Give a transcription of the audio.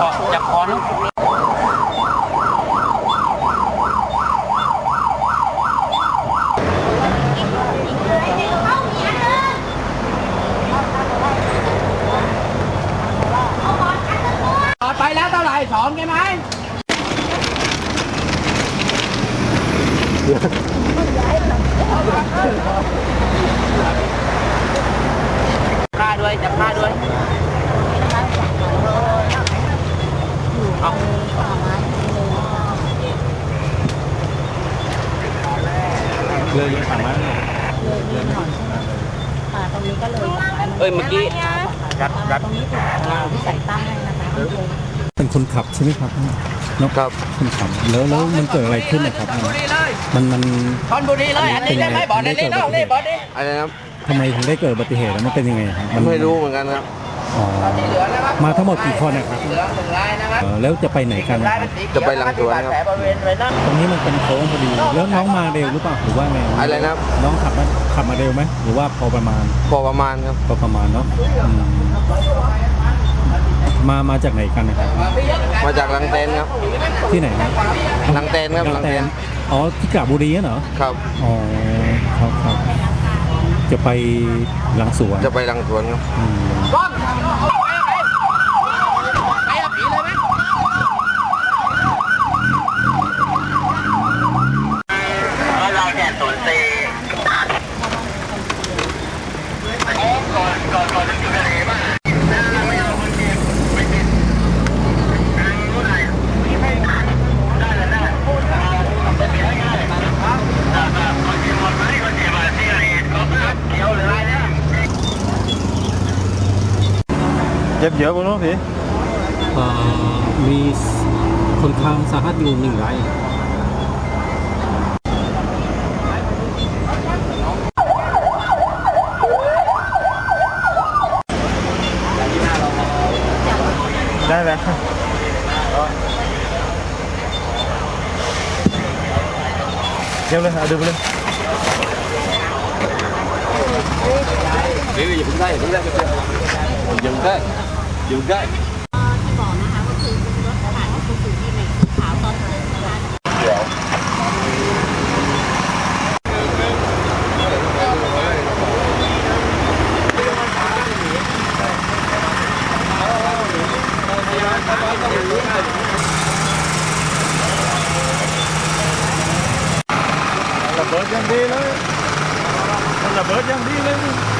ขออยากขอนะไปแล้วเท่าไหร่สองใช่ไหมเดี๋ยว เลยยังสามารถค่ะตรงนี้ก็เลยเอ้ยเมื่อกี้รัดรัดตรงนี้ถูกใส่ตั้งให้นะคะคุณครูเป็นคนขับใช่ไหมครับนกครับคนขับแล้วแล้วมันเกิดอะไรขึ้นนะครับบุรีเลยมันมันชนบุรีเลยอันนี้ได้ไหมบอลอันนี้น้องนี่บอลนี่อะไรนะครับทำไมถึงได้เกิดอุบัติเหตุแล้วมันเป็นยังไงครับนไม่รู้เหมือนกันครับ อ๋อสีเหลืองนะครับมาทั้งหมดกี่คนนะครับเหลืองหนึ่งลายนะครับเออแล้วจะไปไหนกันนะลายคเป็รับนสีเขียวจะไปหลังสวนครับแผลบริเวณใบหน้าตรงนี้มันเป็นโค้งพอดี แล้วน้องมาเร็วหรือเปล่าหรือว่าไงอะไรนะครับ น้องขับมาขับมาเร็วไหมหรือว่าพอประมาณพอประมาณครับ พอประมาณเนาะอืมมามาจากไหนกันนะครับ มาจากลังเตนครับ ที่ไหนครับลังเตนครับลัลังงแตเตนนอ๋อที่กาบบุรีเหรอ ครับ อ๋อครับครับจะไปหลังสวนจะไปลังสวนครับ อืม ไปเอาผีเลยไหมเราแจกศูนย์สี่ก่อนก่อนก่อนจะไม่เอาคนเจ็บไม่ติดรู้ไหนได้เลยได้เป็นไปได้ง่ายคนเจ็บหมดไหมคนเจ็บมาที่ไหนก็เขียวเลยนะ เจ็บเยอะปุ้งพี่เอ่อมีคนทางสาหัสอยู่หนึ่งรายได้แล้วเดี๋ยวเลยเอาดูไปเลยนี่อย่าเพิ่งได้อย่าเพิ่งได้ยังได้ ยังได้ที่บอกนะคะก็คือรถกระบะที่คุณสุที่ในขาวตอนนั้นนะคะระเบิดยังดีเลยมันระเบิดยังดีเลย